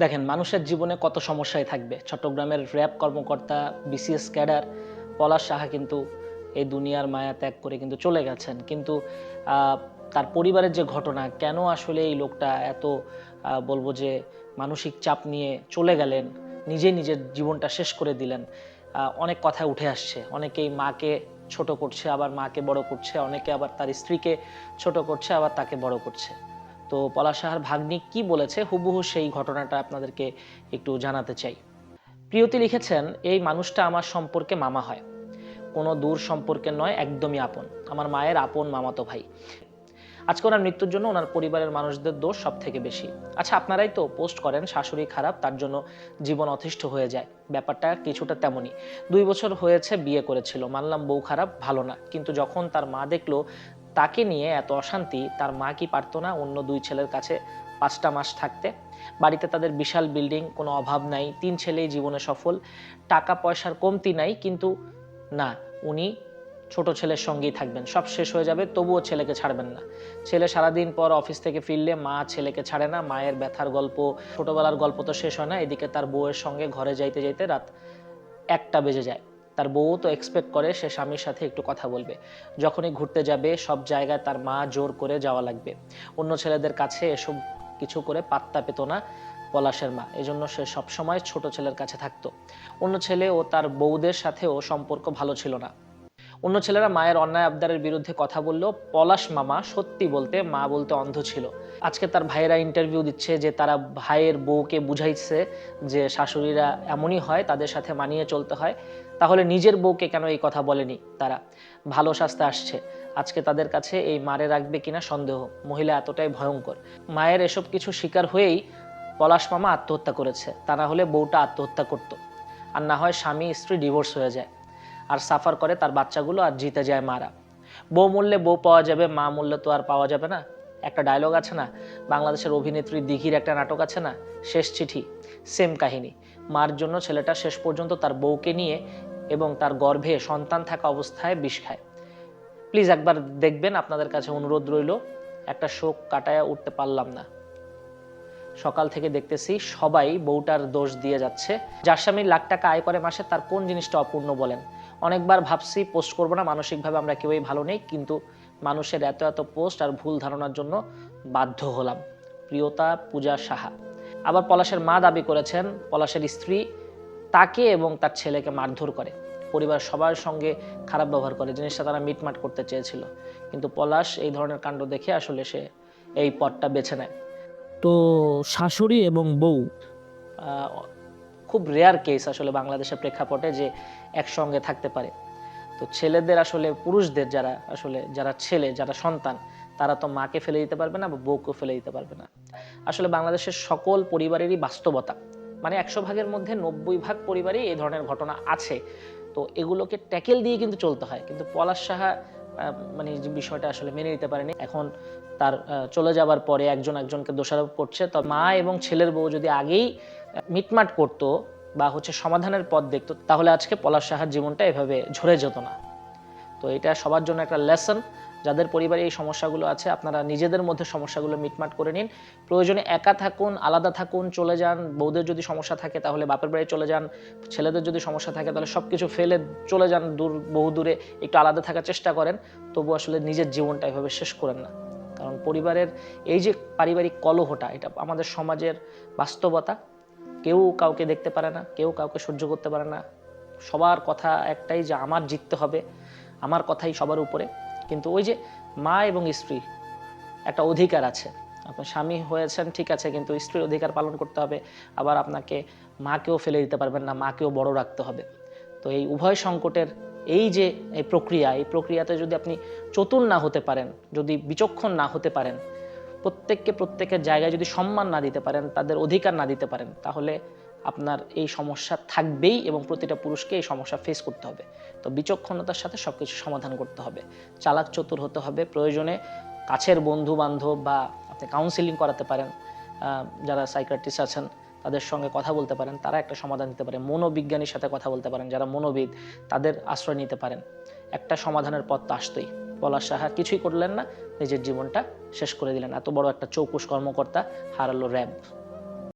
দেখেন, মানুষের জীবনে কত সমস্যায় থাকবে। চট্টগ্রামের র্যাব কর্মকর্তা, বিসিএস ক্যাডার, পলাশ সাহা কিন্তু এই দুনিয়ার মায়া ত্যাগ করে কিন্তু চলে গেছেন। কিন্তু তার পরিবারের যে ঘটনা, কেন আসলে এই লোকটা এত বলব যে মানসিক চাপ নিয়ে চলে গেলেন, নিজে নিজের জীবনটা শেষ করে দিলেন অনেক কথা উঠে আসছে। অনেকেই মাকে ছোট করছে, আবার মাকে বড় করছে, অনেকে আবার তার স্ত্রীকে ছোট করছে, আবার তাকে বড় করছে। তো পলাশ সাহার ভাগ্নি কি বলেছে? হুবহু সেই ঘটনাটা আপনাদেরকে একটু জানাতে চাই। প্রিয়তি লিখেছেন, এই মানুষটা আমার সম্পর্কে মামা হয়। কোনো দূর সম্পর্কে নয়, একদমই আপন। আমার মায়ের আপন মামাতো ভাই। আজকে ওনার মৃত্যুর জন্য ওনার পরিবারের মানুষদের দোষ সব থেকে বেশি। আচ্ছা আপনারাই তো পোস্ট করেন, শাশুড়ি খারাপ, তার জন্য জীবন অতিষ্ঠ হয়ে যায়। ব্যাপারটা কিছুটা তেমনই। দুই বছর হয়েছে, বিয়ে করেছিল। মানলাম বউ খারাপ, ভালো না। কিন্তু যখন তার মা দেখল তাকে নিয়ে এত অশান্তি, তার মা কি পারতো না অন্য দুই ছেলের কাছে পাঁচটা মাস থাকতে? বাড়িতে তাদের বিশাল বিল্ডিং কোনো অভাব নাই, তিন ছেলেই জীবনে সফল। টাকা পয়সার কমতি নাই, কিন্তু না, উনি ছোট ছেলের সঙ্গেই থাকবেন। সব শেষ হয়ে যাবে, তবুও ছেলেকে ছাড়বেন না। ছেলে সারাদিন পর অফিস থেকে ফিরলে মা ছেলেকে ছাড়ে না, মায়ের ব্যথার গল্প, ছোটবেলার গল্প তো শেষ হয় না, এদিকে তার বউয়ের সঙ্গে ঘরে যাইতে যাইতে রাত একটা বেজে যায়। তার বউ তো এক্সপেক্ট করে সে স্বামীর সাথে একটু কথা বলবে। যখনই ঘুরতে যাবে, সব জায়গায় তার মা জোর করে যাওয়া লাগবে। অন্য ছেলেদের কাছে এসব কিছু করে পাত্তা পেত না পলাশের মা। এজন্য সে সবসময় ছোট ছেলের কাছে থাকতো। অন্য ছেলে ও তার বউদের সাথেও সম্পর্ক ভালো ছিল না। অন্য ছেলেরা মায়ের অন্যায় আবদারের বিরুদ্ধে কথা বললেও পলাশ মামা সত্যি বলতে মা বলতে অন্ধ ছিল। আজকে তার ভাইয়েরা ইন্টারভিউ দিচ্ছে যে তারা ভাইয়ের বউকে বুঝাইছে যে শাশুড়িরা এমনই হয়, তাদের সাথে মানিয়ে চলতে হয়। তাহলে নিজের বউকে কেন এই কথা বলেনি তারা? ভালো স্বাস্থ্যে আসছে। আজকে তাদের কাছে এই মারে রাখবে কিনা সন্দেহ। মহিলা এতটাই ভয়ঙ্কর। মায়ের এসব কিছু শিকার হয়েই পলাশ মামা আত্মহত্যা করেছে। তা না হলে বউটা আত্মহত্যা করতো। আর না হয় স্বামী স্ত্রী ডিভোর্স হয়ে যায়। আর সাফার করে তার বাচ্চাগুলো আর জিতে যায় মারা। বউ মূল্যে বউ পাওয়া যাবে, মা মূল্যে তো আর পাওয়া যাবে না। একটা ডায়লগ আছে না? বাংলাদেশের অভিনেত্রী দিঘির একটা নাটক আছে না? শেষ চিঠি। সেম কাহিনী। মার জন্য ছেলেটা শেষ পর্যন্ত তার বউকে নিয়ে এবং তার গর্ভে সন্তান থাকা অবস্থায় বিষ খায়। প্লিজ একবার দেখবেন, আপনাদের কাছে অনুরোধ রইল, একটা শোক কাটায়া উঠতে পারলাম না। সকাল থেকে দেখতেছি সবাই বউটার দোষ দিয়ে যাচ্ছে। যার স্বামী লাখ টাকা আয় করে মাসে, তার কোন জিনিসটা অপূর্ণ বলেন? অনেকবার ভাবছি, পোস্ট করব না, মানসিকভাবে আমরা কেউই ভালো নেই, কিন্তু মানুষের এত এত পোস্ট আর ভুল ধারণার জন্য বাধ্য হলাম। প্রিয়তা পূজা সাহা। আবার পলাশের মা দাবি করেছেন, পলাশের স্ত্রী তাকে এবং তার ছেলেকে মারধর করে। পরিবার সবার সঙ্গে খারাপ ব্যবহার করে জিনিসটা তারা মিটমাট করতে চেয়েছিল। কিন্তু পলাশ এই ধরনের কাণ্ড দেখে আসলে সে এই পথটা বেছে নেয়। তো শাশুড়ি এবং বউ? খুব রেয়ার কেস আসলে বাংলাদেশের প্রেক্ষাপটে যে একসঙ্গে থাকতে পারে। তো ছেলেদের আসলে পুরুষদের যারা আসলে যারা ছেলে যারা সন্তান তারা তো মাকে ফেলে দিতে পারবে না বা বউকেও ফেলে দিতে পারবে না। আসলে বাংলাদেশের সকল পরিবারেরই বাস্তবতা মানে একশো ভাগের মধ্যে নব্বই ভাগ পরিবারেই এই ধরনের ঘটনা আছে। তো এগুলোকে ট্যাকেল দিয়ে কিন্তু চলতে হয়। কিন্তু পলাশ সাহা মানে যে বিষয়টা আসলে মেনে নিতে পারেনি, এখন তার চলে যাবার পরে একজন একজনকে দোষারোপ করছে। তো মা এবং ছেলের বউ যদি আগেই মিটমাট করতো বা হচ্ছে সমাধানের পথ দেখতো, তাহলে আজকে পলাশ সাহার জীবনটা এভাবে ঝরে যেত না। তো এটা সবার জন্য একটা লেসন যাদের পরিবারে এই সমস্যাগুলো আছে, আপনারা নিজেদের মধ্যে সমস্যাগুলো মিটমাট করে নিন। প্রয়োজনে একা থাকুন, আলাদা থাকুন, চলে যান। বউদের যদি সমস্যা থাকে তাহলে বাপের বাড়ি চলে যান। ছেলেদের যদি সমস্যা থাকে তাহলে সব কিছু ফেলে চলে যান দূর, বহু দূরে। একটু আলাদা থাকার চেষ্টা করেন। তবু আসলে নিজের জীবনটা এভাবে শেষ করেন না। কারণ পরিবারের এই যে পারিবারিক কলহটা, এটা আমাদের সমাজের বাস্তবতা। কেউ কাউকে দেখতে পারে না, কেউ কাউকে সহ্য করতে পারে না। সবার কথা একটাই যে, আমার জিততে হবে। আমার কথাই সবার উপরে। কিন্তু ওই যে মা এবং স্ত্রী, একটা অধিকার আছে। আপনার স্বামী হয়েছেন, ঠিক আছে, কিন্তু স্ত্রীর অধিকার পালন করতে হবে। আবার আপনাকে মাকেও ফেলে দিতে পারবেন না, মাকেও বড় রাখতে হবে। তো এই উভয় সংকটের এই যে এই প্রক্রিয়া, এই প্রক্রিয়াতে যদি আপনি চতুর না হতে পারেন, যদি বিচক্ষণ না হতে পারেন, প্রত্যেককে প্রত্যেকের জায়গায় যদি সম্মান না দিতে পারেন, তাদের অধিকার না দিতে পারেন, তাহলে আপনার এই সমস্যা থাকবেই এবং প্রতিটা পুরুষকে এই সমস্যা ফেস করতে হবে। তো বিচক্ষণতার সাথে সব কিছু সমাধান করতে হবে। চালাক চতুর হতে হবে। প্রয়োজনে কাছের বন্ধু বান্ধব বা আপনি কাউন্সিলিং করাতে পারেন যারা সাইকাট্রিস্ট আছেন, তাদের সঙ্গে কথা বলতে পারেন, তারা একটা সমাধান দিতে পারে মনোবিজ্ঞানীর সাথে কথা বলতে পারেন, যারা মনোবিদ, তাদের আশ্রয় নিতে পারেন। একটা সমাধানের পথ তো আসতোই। পলাশ সাহা কিছুই করলেন না, নিজের জীবনটা শেষ করে দিলেন। এত বড় একটা চৌকুশ কর্মকর্তা হারালো র্যাব।